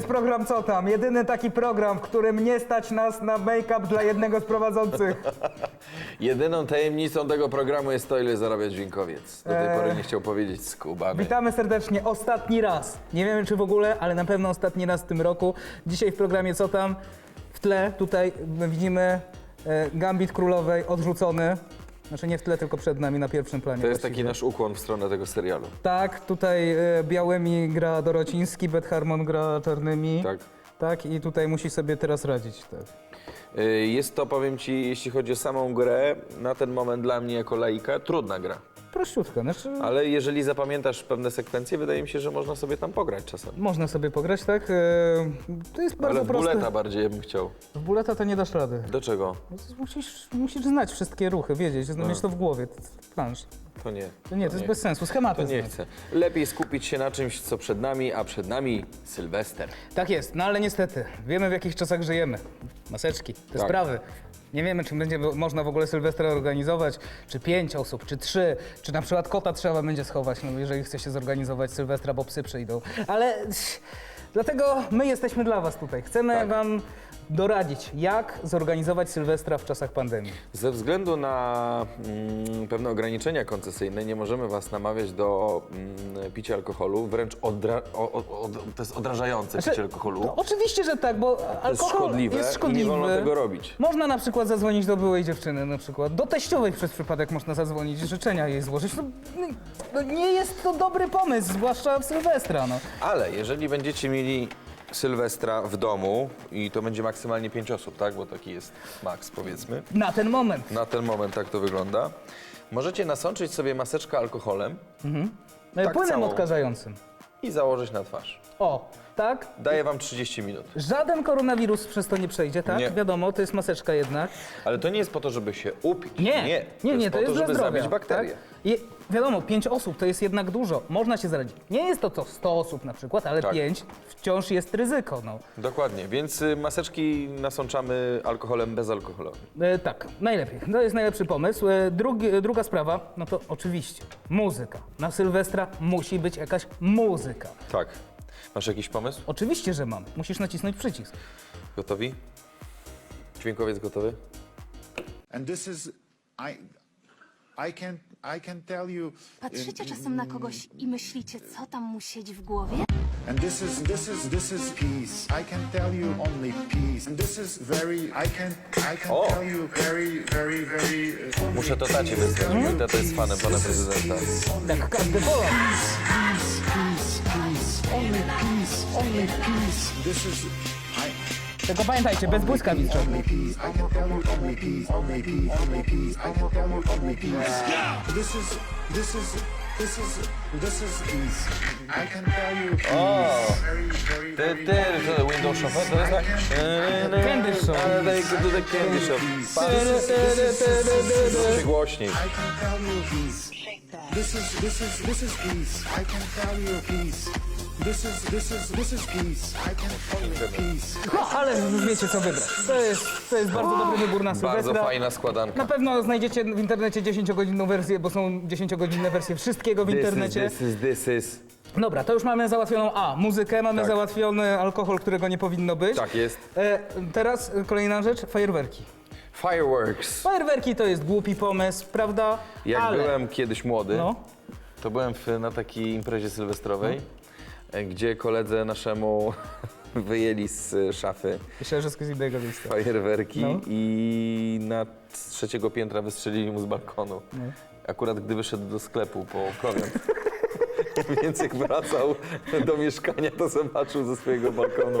Jest program Co Tam? Jedyny taki program, w którym nie stać nas na make-up dla jednego z prowadzących. Jedyną tajemnicą tego programu jest to, ile zarabia dźwiękowiec. Do tej Eee. pory nie chciał powiedzieć skubany. Witamy serdecznie, ostatni raz. Nie wiemy czy w ogóle, ale na pewno ostatni raz w tym roku. Dzisiaj w programie Co Tam? W tle tutaj widzimy e, Gambit Królowej odrzucony. Znaczy nie w tle, tylko przed nami na pierwszym planie. To jest właściwie. taki nasz ukłon w stronę tego serialu. Tak, tutaj e, białymi gra Dorociński, Beth Harmon gra czarnymi. Tak. Tak, i tutaj musi sobie teraz radzić. Tak. Y, Jest to, powiem ci, jeśli chodzi o samą grę, na ten moment dla mnie jako laika, trudna gra. Prościutka, znaczy Ale jeżeli zapamiętasz pewne sekwencje, wydaje mi się, że można sobie tam pograć czasem. można sobie pograć, tak? E, to jest bardzo Ale w proste. buleta bardziej bym chciał. W buleta to nie dasz rady. Do czego? Musisz, musisz znać wszystkie ruchy, wiedzieć, mieć to w głowie. Jest Plansz. To nie. To nie, to jest bez sensu, schematy To nie znać. chcę. Lepiej skupić się na czymś, co przed nami, a przed nami Sylwester. Tak jest, no ale niestety, wiemy w jakich czasach żyjemy. Maseczki, te Tak. sprawy. Nie wiemy, czy będzie można w ogóle Sylwestra organizować, czy pięć osób, czy trzy, czy na przykład kota trzeba będzie schować, no jeżeli chce się zorganizować Sylwestra, bo psy przyjdą. Ale dlatego my jesteśmy dla was tutaj. Chcemy Tak. wam doradzić, jak zorganizować Sylwestra w czasach pandemii. Ze względu na mm, pewne ograniczenia koncesyjne nie możemy was namawiać do mm, picia alkoholu, wręcz odra- o, o, od- to jest odrażające Znaczy, picie alkoholu. To oczywiście, że tak, bo To jest alkohol szkodliwe, jest i szkodliwy. nie wolno tego robić. Można na przykład zadzwonić do byłej dziewczyny, na przykład do teściowej przez przypadek można zadzwonić, życzenia jej złożyć. No, no nie jest to dobry pomysł, zwłaszcza w Sylwestra, no. Ale jeżeli będziecie mieli Sylwestra w domu i to będzie maksymalnie 5 osób, tak? Bo taki jest maks powiedzmy. Na ten moment. Na ten moment tak to wygląda. Możecie nasączyć sobie maseczkę alkoholem No i Tak Płynem całą. odkażającym. i założyć na twarz. O, tak? Daję wam 30 minut. Żaden koronawirus przez to nie przejdzie, tak? Nie. Wiadomo, to jest maseczka jednak. Ale to nie jest po to, żeby się upić. Nie, nie, nie, nie, jest to po jest to, dla żeby zdrowia, zabić bakterie. Tak? I wiadomo, pięć osób to jest jednak dużo. Można się zarazić. Nie jest to to 100 osób na przykład, ale Tak. pięć wciąż jest ryzyko, no. Dokładnie, więc y, maseczki nasączamy alkoholem bezalkoholowym. E, tak, najlepiej. To jest najlepszy pomysł. E, drugi, e, druga sprawa, no to oczywiście muzyka. Na Sylwestra musi być jakaś muzyka. Tak. Masz jakiś pomysł? Oczywiście, że mam. Musisz nacisnąć przycisk. Gotowi? Dźwiękowiec gotowy? And this is, I, I can, I can tell you. Patrzycie czasem na kogoś i myślicie, co tam mu siedzi w głowie? And this is, this is, this is peace. I can tell you only peace. And this is very, I can, I can O! tell you very, very, very. uh, only Muszę to tacie peace. wysłać. Tata jest fanem pana prezydenta. Tak, każdy Polak. Only peace. This is, I. Tylko pamiętajcie, bez błyskawic. Only peace. I can tell you only peace, only peace, only peace. I can tell you only peace. This is, this is, this is, this is peace. I can tell you peace. O! Very, very, Ty, very. ty, to Windows Shop, to jest tak... Candy Shop. Ale daj go do the Candy Shop. Pan Troszkę głośniej. I can tell you peace. This is this is this is peace. I can tell you peace. This is this is this is peace. I can peace. No, ale wiecie co wybrać. To jest, to jest bardzo dobry wybór na Sylwestra. Bardzo fajna składanka. Na pewno znajdziecie w internecie 10-godzinną wersję, bo są 10-godzinne wersje wszystkiego w internecie. This is, this is. Dobra, to już mamy załatwioną A, muzykę, mamy Tak. załatwiony alkohol, którego nie powinno być. Tak jest. E, teraz kolejna rzecz, fajerwerki. Fireworks. Fajerwerki to jest głupi pomysł, prawda? Jak Ale... byłem kiedyś młody, No. to byłem w, na takiej imprezie sylwestrowej, e, gdzie koledze naszemu wyjęli z szafy Myślę, że z innego miejsca. fajerwerki No. i na z trzeciego piętra wystrzelili mu z balkonu. No. Akurat gdy wyszedł do sklepu po prowiant. Więc jak wracał do mieszkania, to zobaczył ze swojego balkonu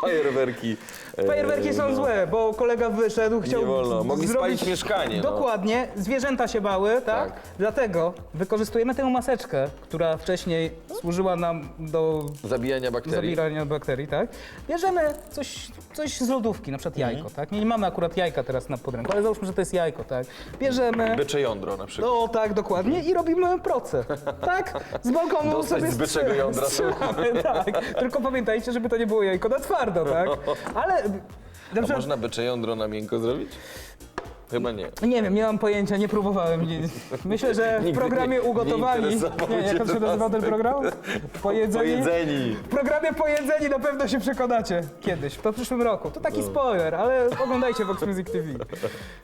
fajerwerki. E, Fajerwerki są no. złe, bo kolega wyszedł, chciał Nie wolno. Mogli zrobić... spalić mieszkanie, no. Dokładnie, zwierzęta się bały, tak? Tak. Dlatego wykorzystujemy tę maseczkę, która wcześniej służyła nam do Zabijania bakterii. zabierania bakterii, tak? Bierzemy coś, coś z lodówki, na przykład Mhm. jajko, tak? Nie mamy akurat jajka teraz na podręku, ale załóżmy, że to jest jajko, tak? Bierzemy... Bycze jądro na przykład. No tak, dokładnie. I robimy proce. Tak? Z balkonu Dostać sobie z byczego jądra. strzelamy, tak. Tylko pamiętajcie, żeby to nie było jajko na twardo, tak? Ale... Dobrze, można bycze jądro na miękko zrobić? Chyba nie. Nie wiem, nie mam pojęcia, nie próbowałem. Nie. Myślę, że w Nigdy programie nie- nie ugotowani. interesował Nie, cię jak on się nazywał ten program? Pojedzeni. Pojedzeni. W programie Pojedzeni na pewno się przekonacie kiedyś, to w przyszłym roku. To No. taki spoiler, ale oglądajcie Vox Music TV.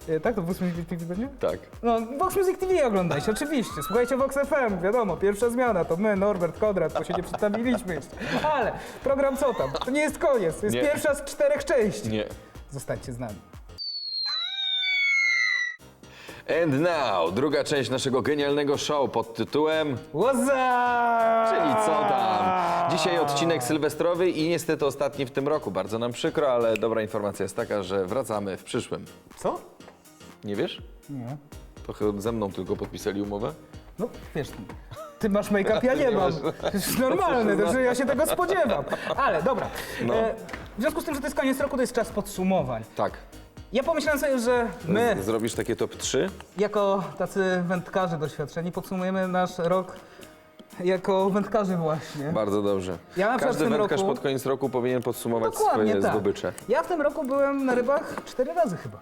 E, Tak, to Vox Music TV będzie? Tak. No, Vox Music TV oglądajcie, oczywiście. Słuchajcie Vox FM, wiadomo, pierwsza zmiana, to my, Norbert, Kodrat, bo się nie przedstawiliśmy jeszcze. Ale program co tam? To nie jest koniec, to jest Nie. pierwsza z czterech części. Nie. Zostańcie z nami. And now, druga część naszego genialnego show pod tytułem What's up? Czyli co tam? Dzisiaj odcinek sylwestrowy i niestety ostatni w tym roku. Bardzo nam przykro, ale dobra informacja jest taka, że wracamy w przyszłym. Co? Nie wiesz? Nie. To chyba ze mną tylko podpisali umowę? No, wiesz, ty masz make-up, ja nie mam. To jest normalne, to, że ja się tego spodziewam. Ale dobra, No. e, w związku z tym, że to jest koniec roku, to jest czas podsumowań. Tak. Ja pomyślałem sobie, że my, Zrobisz takie top 3? jako tacy wędkarze doświadczeni, podsumujemy nasz rok jako wędkarzy właśnie. Bardzo dobrze. Ja na przykład Każdy w tym wędkarz roku- pod koniec roku powinien podsumować Dokładnie swoje tak. zdobycze. Ja w tym roku byłem na rybach cztery razy chyba.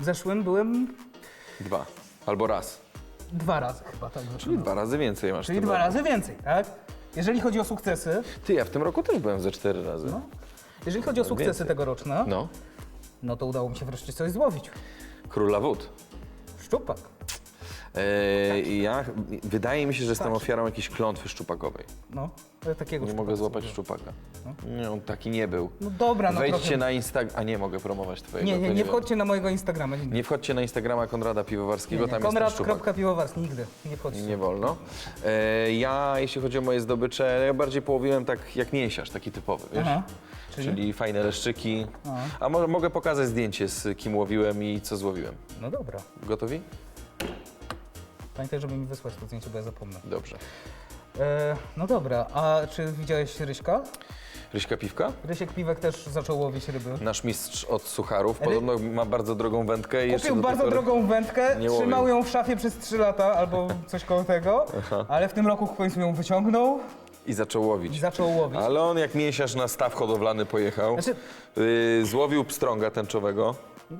W zeszłym byłem Dwa. Albo raz. dwa razy chyba, tak Czyli dwa razy więcej masz. Czyli w tym dwa roku. razy więcej, tak? Jeżeli chodzi o sukcesy, Ty, ja w tym roku też byłem ze cztery razy. no, jeżeli chodzi o sukcesy tegoroczne, No. No to udało mi się wreszcie coś złowić. Króla wód. Szczupak. Eee, ja, wydaje mi się, że jestem ofiarą jakiejś klątwy szczupakowej. No, ale takiego Nie szczupaka mogę złapać sobie. szczupaka. Nie, on taki nie był. No dobra, no Wejdźcie trochę... na Instagram. A nie mogę promować twojego. Nie, nie, nie wchodźcie na mojego Instagrama. Nigdy. Nie wchodźcie na Instagrama Konrada Piwowarskiego, tam jest ten szczupak. Konrad.piwowarski, nigdy. Nie wchodźcie. Nie wolno. E, ja, jeśli chodzi o moje zdobycze, ja bardziej połowiłem tak jak mięsiarz, taki typowy, wiesz? Aha. Czyli? fajne leszczyki. A może mogę pokazać zdjęcie, z kim łowiłem i co złowiłem. No dobra. Gotowi? Pamiętaj, żeby mi wysłać to zdjęcie, bo ja zapomnę. Dobrze. E, no dobra, a czy widziałeś Ryśka? Ryśka Piwka? Rysiek Piwek też zaczął łowić ryby. Nasz mistrz od sucharów. Podobno ma bardzo drogą wędkę. i jeszcze Kupił do tej bardzo pory- drogą wędkę, nie trzymał łowił. ją w szafie przez 3 lata albo coś koło tego, ale w tym roku w końcu ją wyciągnął I zaczął łowić. i zaczął łowić. Ale on jak mięsiarz na staw hodowlany pojechał. Znaczy- Yy, złowił pstrąga tęczowego.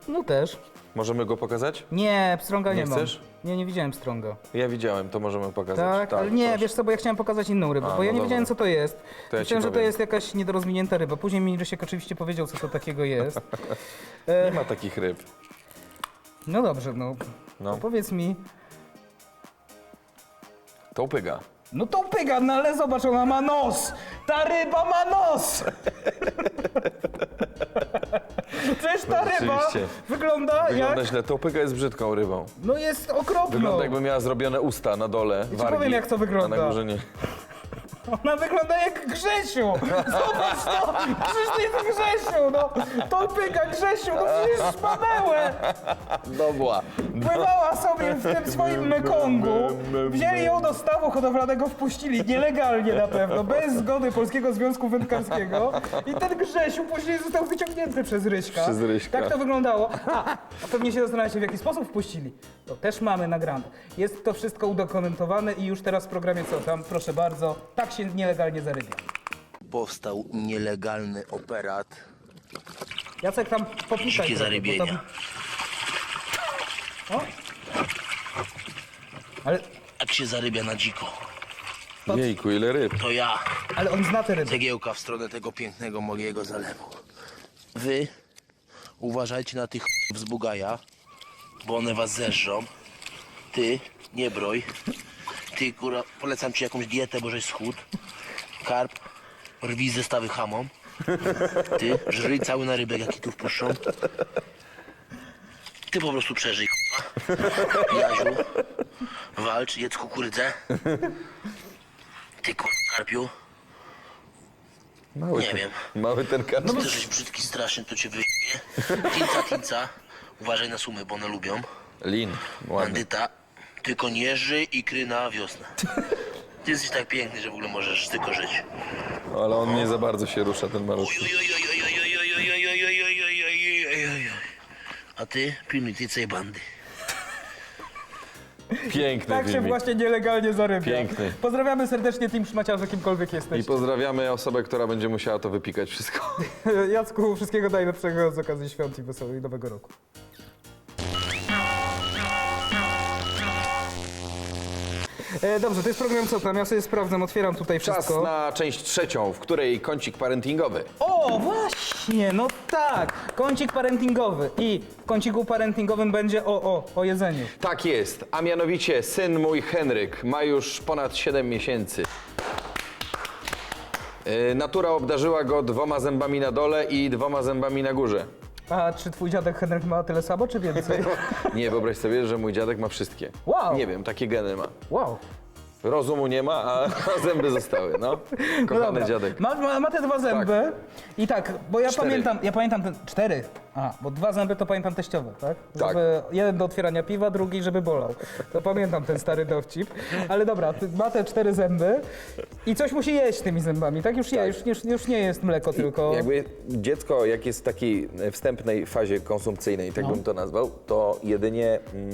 No też. Możemy go pokazać? Nie, pstrąga nie, Nie mam. chcesz? Nie, nie widziałem pstrąga. Ja widziałem, to możemy pokazać. Tak, ale nie, proszę. wiesz co, bo ja chciałem pokazać inną rybę, A, bo ja no nie dobra. wiedziałem co to jest. To ja ci Myślałem, że to powiem. jest jakaś niedorozwinięta ryba. Później mi Rysiek oczywiście powiedział, co to takiego jest. Nie ma takich ryb. No dobrze, no. No. To powiedz mi, To upyga. No to pyga, no ale zobacz, ona ma nos! Ta ryba ma nos! Przecież ta ryba Rzeczywiście. wygląda, Wygląda jak... źle. To upyga jest brzydką rybą. No jest okropną. Wygląda jakby miała zrobione usta na dole, wargi, powiem, jak to wygląda. A na górze nie. Ona wygląda jak Grzesiu! Zobacz to! Przecież to jest Grzesiu, no! To pyga Grzesiu, no przecież szpanełę! Dobra. Pływała sobie w tym swoim Mekongu, wzięli ją do stawu hodowlanego, wpuścili, nielegalnie na pewno, bez zgody Polskiego Związku Wędkarskiego i ten Grzesiu później został wyciągnięty przez Ryśka. Przez Ryśka. Tak to wyglądało. A, a pewnie się zastanawiacie, w jaki sposób wpuścili. To też mamy nagrane. Jest to wszystko udokumentowane i już teraz w programie co tam, proszę bardzo, tak się nielegalnie zarybia. powstał nielegalny operat Jacek tam popikaj. Dzikie trochę, bo zarybienia. tam- O. Ale, Jak się zarybia na dziko? Jejku, ile ryb. To ja, ale on zna te ryby. cegiełka w stronę tego pięknego mojego zalewu. Wy uważajcie na tych z Bugaja, bo one was zeżrą. Ty, nie broj. Ty, kurwa, polecam ci jakąś dietę, bo żeś schód. Karp, rwij zestawy hamą. Ty, żryj cały na rybek, jaki tu wpuszczą. Ty po prostu przeżyj, k***a. Jaziu, walcz, jedz kukurydzę. Ty, kurwa, karpiu, Mały Nie ten, wiem. Mały ten karp. ty jesteś brzydki strasznie, to cię wyjmie. Tinca, tinca, uważaj na sumy, bo one lubią. Lin, ładny. Bandyta, tylko nie żyj i kry na wiosnę. Ty jesteś tak piękny, że w ogóle możesz tylko żyć. Ale on nie za bardzo się rusza, ten malutki. A ty pilnuj tej całej bandy. Piękny Tak się filmik. właśnie nielegalnie zarybia. Piękny. Pozdrawiamy serdecznie Team Szmaciarze, kimkolwiek I jesteś. pozdrawiamy osobę, która będzie musiała to wypikać wszystko. Jacku, wszystkiego najlepszego z okazji świąt i wesołego nowego roku. E, dobrze, to jest program Co tam? Ja sobie sprawdzam, otwieram tutaj Czas wszystko. na część trzecią, w której kącik parentingowy. O, właśnie, no tak. Kącik parentingowy. I w kąciku parentingowym będzie o, o, o jedzeniu. Tak jest, a mianowicie syn mój Henryk ma już ponad 7 miesięcy. Yy, Natura obdarzyła go dwoma zębami na dole i dwoma zębami na górze. A czy twój dziadek Henryk ma tyle samo, czy więcej? Nie, wyobraź sobie, że mój dziadek ma wszystkie. Wow. Nie wiem, takie geny ma. Wow. Rozumu nie ma, a, zęby zostały, no. No Kochany dobra. dziadek. Ma, ma, ma te dwa zęby. I tak, bo ja Cztery. pamiętam, ja pamiętam ten, cztery. A, bo dwa zęby to pamiętam teściowe, tak? Tak. Żeby, jeden do otwierania piwa, drugi żeby bolał. To pamiętam ten stary dowcip. Ale dobra, ty- ma te cztery zęby i coś musi jeść tymi zębami, tak? Już je, już, już, już nie jest mleko tylko. Jakby dziecko, jak jest w takiej wstępnej fazie konsumpcyjnej, tak bym to nazwał, to jedynie mm,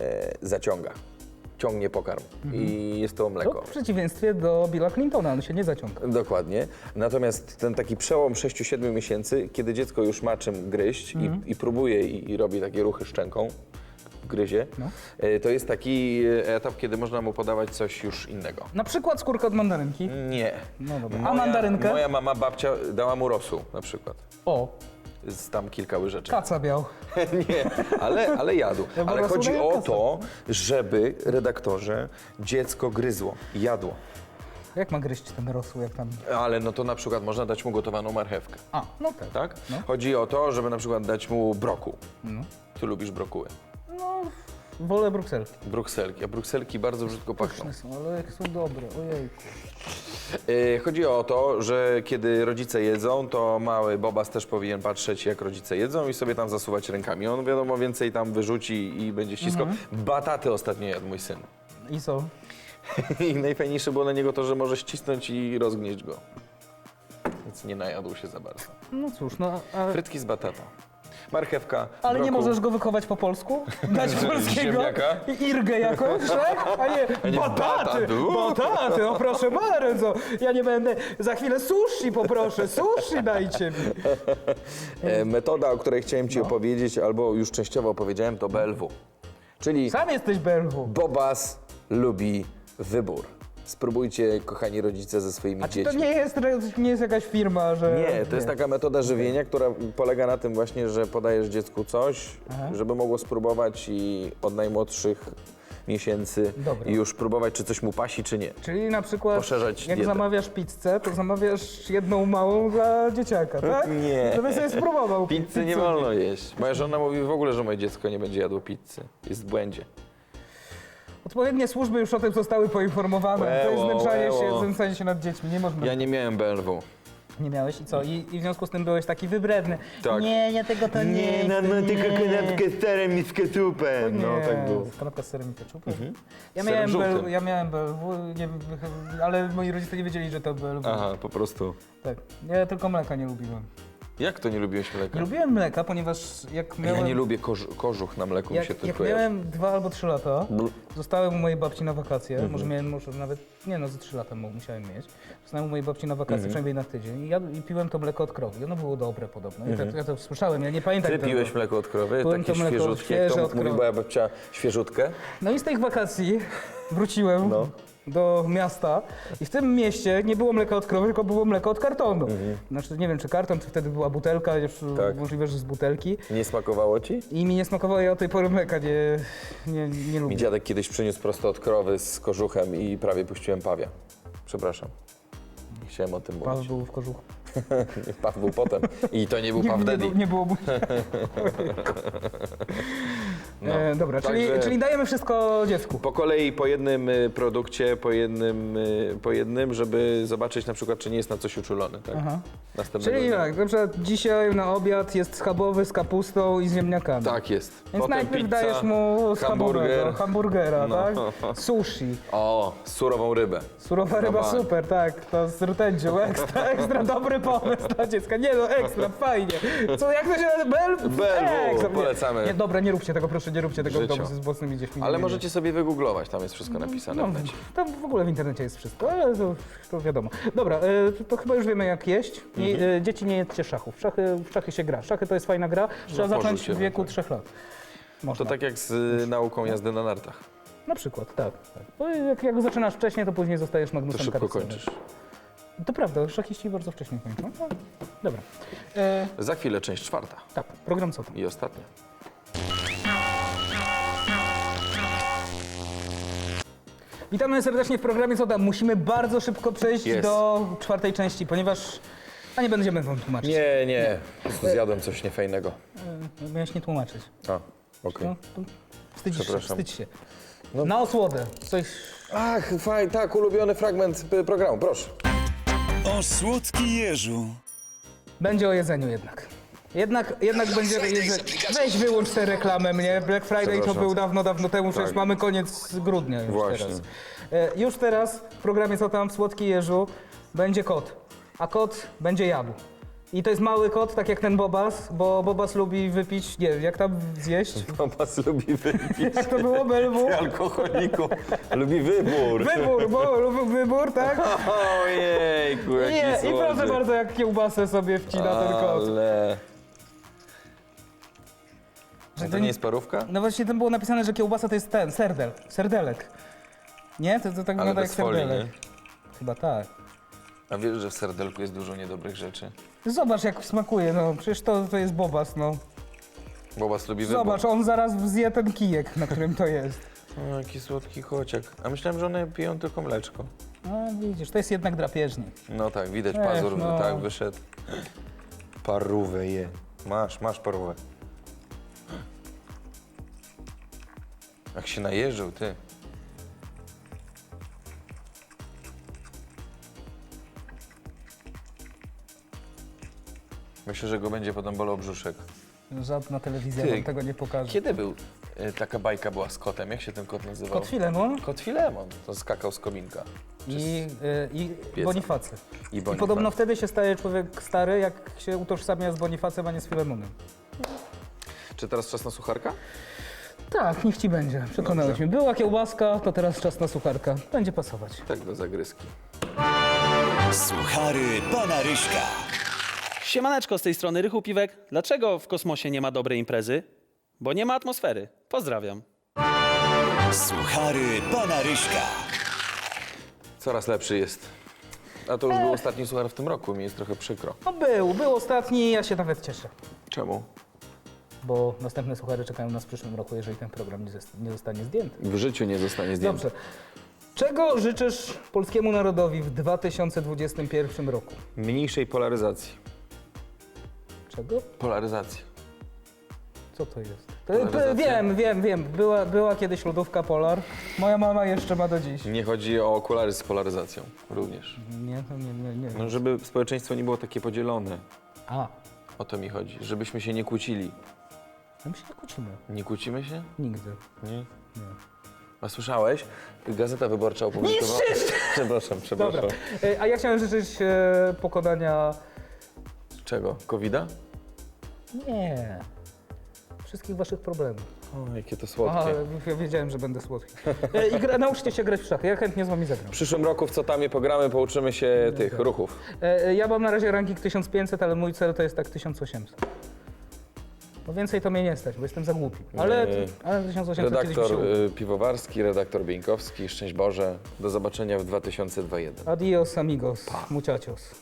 e, zaciąga. Ciągnie pokarm i jest to mleko. w przeciwieństwie do Billa Clintona, on się nie zaciąga. Dokładnie. Natomiast ten taki przełom 6-7 miesięcy, kiedy dziecko już ma czym gryźć Mhm. i, i próbuje i, i robi takie ruchy szczęką, gryzie, No. e, to jest taki e, etap, kiedy można mu podawać coś już innego. Na przykład skórkę od mandarynki. Nie. No dobra. A Moja- mandarynkę? Moja mama, babcia dała mu rosół na przykład. O, Z tam kilka łyżeczek. kaca biał. Nie, ale, ale jadł. Ja Ale chodzi o to, żeby redaktorze dziecko gryzło, jadło. Jak ma gryźć ten rosół, jak tam... Ale no to na przykład można dać mu gotowaną marchewkę. A, no tak. Tak? No. Chodzi o to, żeby na przykład dać mu brokuł. Ty lubisz brokuły. No, wolę brukselki. Brukselki, a brukselki bardzo brzydko pachną. Pyszne są, ale jak są dobre, ojejku. Yy, chodzi o to, że kiedy rodzice jedzą, to mały Bobas też powinien patrzeć, jak rodzice jedzą i sobie tam zasuwać rękami. On wiadomo więcej tam wyrzuci i będzie ściskał. Bataty ostatnio jadł mój syn. I co? I najfajniejsze było na niego to, że może ścisnąć i rozgnieść go. Więc nie najadł się za bardzo. No cóż, no, a... Frytki z batata. Marchewka, Ale nie brokuł. możesz go wychować po polsku? Dać polskiego? ziemniaka? I irgę jakąś, tak? A nie, nie bataty, batat, uuu. bataty, no proszę bardzo. Ja nie będę, za chwilę sushi poproszę, sushi dajcie mi. E, metoda, o której chciałem No. Ci opowiedzieć, albo już częściowo opowiedziałem, to BLW. Czyli Sam jesteś belwu. Bobas lubi wybór. Spróbujcie, kochani rodzice, ze swoimi A czy to dziećmi. nie jest, nie jest jakaś firma, że... Nie, to jest taka metoda żywienia, która polega na tym właśnie, że podajesz dziecku coś, żeby mogło spróbować i od najmłodszych miesięcy Dobra. już próbować, czy coś mu pasi, czy nie. Czyli na przykład Poszerzać jak dietę. zamawiasz pizzę, to zamawiasz jedną małą dla dzieciaka, tak? Nie. Żeby sobie spróbował. Pizzy nie pizzę. wolno jeść. Moja żona mówi w ogóle, że moje dziecko nie będzie jadło pizzy. Jest w błędzie. Odpowiednie służby już o tym zostały poinformowane. to jest Łeło, znęcanie się, łeło. znęcanie się nad dziećmi. Nie można. Ja nie miałem BLW. Nie miałeś i co? I, I w związku z tym byłeś taki wybredny. Tak. Nie, ja tego to nie, no, chcę, nie. z serem i z ketchupem. No, Nie, tak było. Kanapka z serem i ketchupem. Ja, Z miałem BL, żółtym. ja miałem BLW, nie, ale moi rodzice nie wiedzieli, że to BLW. Aha, po prostu. Tak. Ja tylko mleka nie lubiłem. Jak to nie lubiłeś mleka? Lubiłem mleka, ponieważ jak Ja miałem... nie lubię koż, kożuch na mleku, mi się Jak, jak jadł. miałem dwa albo trzy lata, Bl- zostałem u mojej babci na wakacje, Mhm. może miałem może nawet, nie no, ze trzy lata mu- musiałem mieć. Zostałem u mojej babci na wakacje, Mhm. przynajmniej na tydzień i, jadł, i piłem to mleko od krowy ono było dobre podobno. I tak, ja to słyszałem, ja nie pamiętam. Mhm. Ty jak to piłeś było. mleko od krowy, Piłem takie to świeżutkie, jak świeże to od mówi moja babcia, świeżutkę. No i z tych wakacji wróciłem No. Do miasta i w tym mieście nie było mleka od krowy, tylko było mleko od kartonu. Znaczy nie wiem, czy karton, czy wtedy była butelka, już Mhm. Tak. możliwe, że z butelki. Nie smakowało ci? I mi nie smakowało, ja od tej pory mleka nie, nie, nie Mi lubię. dziadek kiedyś przyniósł prosto od krowy z kożuchem i prawie puściłem pawia. Przepraszam. Nie Chciałem o tym Paweł mówić. był w kożuchu. Paw był potem. I to nie był Nie, Paw nie, Daddy. było- nie było mu... No. e, dobra, czyli, Także- czyli dajemy wszystko dziecku. Po kolei, po jednym y, produkcie, po jednym, y, po jednym, żeby zobaczyć na przykład, czy nie jest na coś uczulony. Tak? Aha. Następnego Czyli dnia. tak, na przykład dzisiaj na obiad jest schabowy z kapustą i z ziemniakami. Tak jest. Więc Potem najpierw pizza, dajesz mu hamburger. schabowego, hamburgera, No. tak? Sushi. O, surową rybę. Surowa ryba super, tak, to z rtęcią, ekstra, ekstra dobry pomysł dla dziecka. Nie no, ekstra, fajnie. Co, jak to się nazywa? Bel? Belwu, Ekstra, nie. polecamy. Nie, dobra, nie róbcie tego, proszę, nie róbcie tego w domu z własnymi dziećmi. Ale Nie, możecie sobie wygooglować, tam jest wszystko napisane No, w necie. tam w ogóle w internecie jest wszystko, ale to, to wiadomo. Dobra, e, to, to chyba już wiemy jak jeść. Nie, Mhm. e, dzieci nie jedzcie szachów. W szachy, w szachy się gra. Szachy to jest fajna gra. Trzeba zacząć w wieku tak. trzech lat. To Można. tak jak z y, nauką jazdy na nartach. Na przykład, tak. tak. Bo jak, jak zaczynasz wcześniej, to później zostajesz To Magnusem szybko Carlsenem. kończysz. To prawda, szachiści bardzo wcześnie kończą. No, dobra. E, Za chwilę część czwarta tak, program co tam? i ostatnia. Witamy serdecznie w programie Co tam? Musimy bardzo szybko przejść Jest. do czwartej części, ponieważ... A nie będziemy wam tłumaczyć. Nie, nie, po prostu zjadłem coś niefajnego. E, Miałeś nie tłumaczyć. A, okej. No, to się, Przepraszam. wstydź się. No. Na osłodę. Coś... Ach, fajnie, tak, ulubiony fragment y, programu, proszę. O słodki jeżu. Będzie o jedzeniu jednak. Jednak, jednak będzie. Weź wyłącz tę reklamę mnie. Black Friday to Przepraszam. był dawno, dawno temu, przecież Tak. mamy koniec grudnia już Właśnie. teraz. E, już teraz w programie Co tam, w Słodki Jeżu, będzie kot. A kot będzie jadł. I to jest mały kot, tak jak ten Bobas, bo Bobas lubi wypić, nie wiem, jak tam zjeść? Tomas lubi wypić. Jak to było, Belwu? Alkoholiku. Lubi wybór. Wybór, bo lubi wybór, tak? Ojejku, jaki Nie, i proszę bardzo, jak kiełbasę sobie wcina ten kot. Ale... Że to nie jest parówka? No właśnie tam było napisane, że kiełbasa to jest ten, serdel, serdelek. Nie? To, to tak Ale wygląda jak bez folii, serdelek. nie? Chyba tak. A wiesz, że w serdelku jest dużo niedobrych rzeczy? Zobacz jak smakuje, no przecież to, to jest bobas, no. Bobas lubi wybór. Zobacz, on zaraz zje ten kijek, na którym to jest. O, jaki słodki kociak. A myślałem, że one piją tylko mleczko. No widzisz, to jest jednak drapieżnik. No tak, widać, Ech, pazur no. tak wyszedł. Parówę je. Masz, masz parówę. Jak się najeżdżał, ty. Myślę, że go będzie potem bolał brzuszek. Żadna telewizja Ty, wam tego nie pokaże. Kiedy był, e, taka bajka była z kotem? Jak się ten kot nazywał? Kot Filemon Kot Filemon. To skakał z kominka. i, y, i Pieca. Bonifacy. I, I podobno wtedy się staje człowiek stary, jak się utożsamia z Bonifacem, a nie z Filemonem. Czy teraz czas na sucharka? Tak, niech ci będzie. Przekonałeś mnie. Była kiełbaska, to teraz czas na sucharka. Będzie pasować. Tak, do zagryzki. Suchary pana Ryśka. Siemaneczko z tej strony Rychu Piwek. Dlaczego w kosmosie nie ma dobrej imprezy? Bo nie ma atmosfery. Pozdrawiam. Suchary pana Ryśka. Coraz lepszy jest. A to już był ostatni suchar w tym roku, mi jest trochę przykro. No był, był ostatni, ja się nawet cieszę. Czemu? Bo następne suchary czekają nas w przyszłym roku, jeżeli ten program nie, zostanie zdjęty. W życiu nie zostanie zdjęty. Dobrze. Czego życzysz polskiemu narodowi w 2021 roku? Mniejszej polaryzacji. Czego? Polaryzacji. Co to jest? To, to, wiem, wiem, wiem. Była, była kiedyś lodówka Polar. Moja mama jeszcze ma do dziś. Nie chodzi o okulary z polaryzacją również. Nie, to nie, nie, nie. No, żeby społeczeństwo nie było takie podzielone. A, O to mi chodzi. Żebyśmy się nie kłócili. No my się nie kłócimy. Nie kłócimy się? Nigdy. Nie. A słyszałeś? Gazeta Wyborcza opublikowała... Przepraszam, przepraszam. Dobra. E, A ja chciałem życzyć e, pokonania... Czego? Covida? Nie. Wszystkich waszych problemów. O, jakie to Aha, słodkie. ja wiedziałem, że będę słodki. E, I gra, nauczcie się grać w szachy. Ja chętnie z wami zagram. W przyszłym roku w co tam je pogramy, pouczymy się tych ruchów. E, e, Ja mam na razie ranking 1500, ale mój cel to jest tak 1800. No więcej to mnie nie stać, bo jestem za głupi. Ale, Nie. ale 1800 kiedyś mi Redaktor się uda. y, Piwowarski, redaktor Bieńkowski, szczęść Boże. Do zobaczenia w 2021. Adios amigos, muchachos.